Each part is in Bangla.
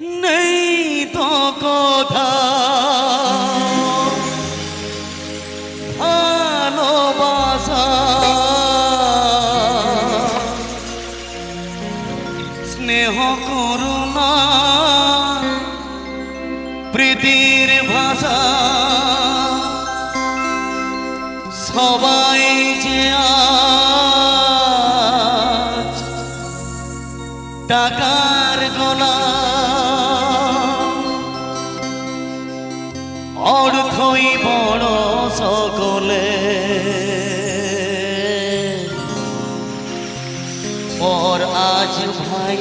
নেই তো কথা। ভালোবাসা। স্নেহ করুণা। প্রীতির ভাষা। সবাই যে আজ আজ ভাই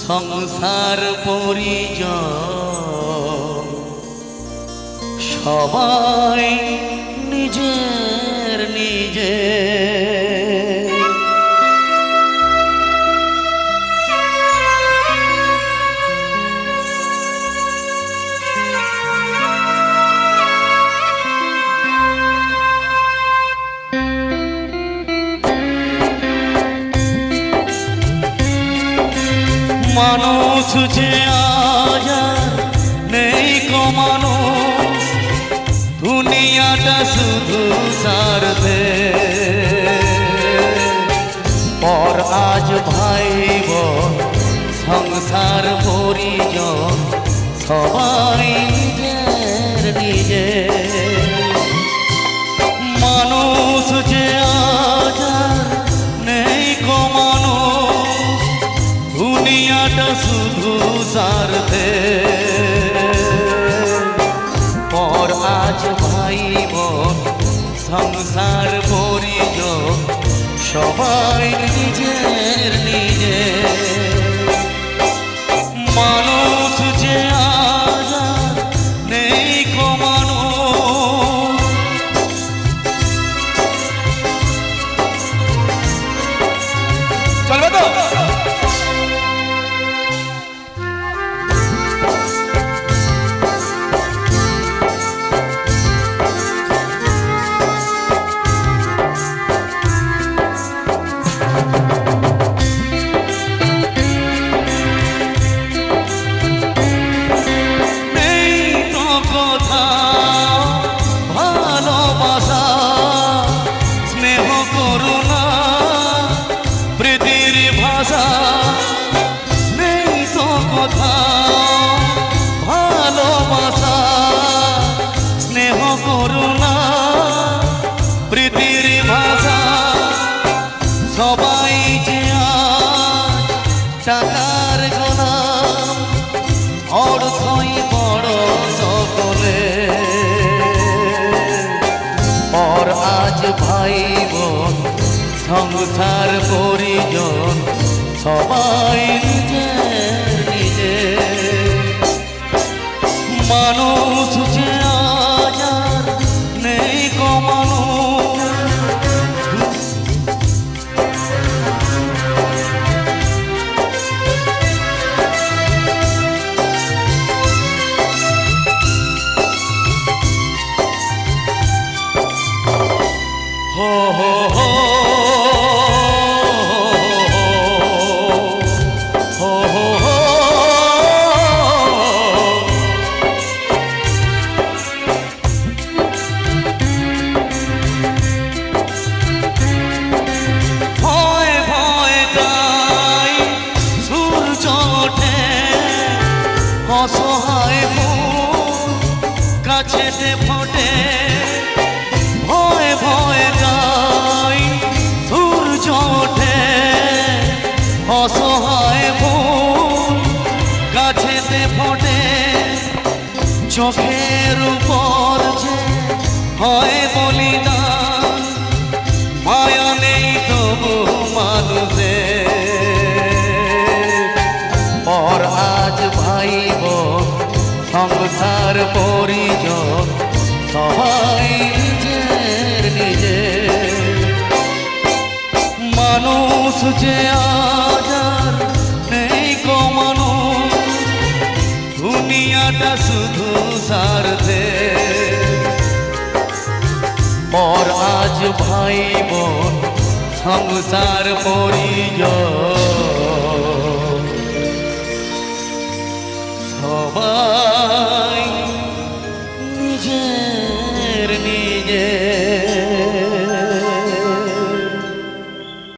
সংসার পরিজন সবাই নিজের নিজের মানুষ যে আজ নেই কমানো দুনিয়াটা শুধু সারবে পর আজ ভাই সংসার পরিজন সবাই সারতে পর আজ ভাই বোন সংসার সবাই নিজের নিজের ভাই বোন সংসার পরিজন সবাই কাছেতে ফোটে। ভয়ে ভয়ে অসহায় মন গাছেতে ফোটে। চোখের উপর যে হয় বলিদান সংসার পরিজন, সবাই নিজের নিজের মানুষ যে আজার নেই কো মানুষ, দুনিয়াটা শুধু সারতে পর আজ ভাই বোন সংসার পরিজন। সবার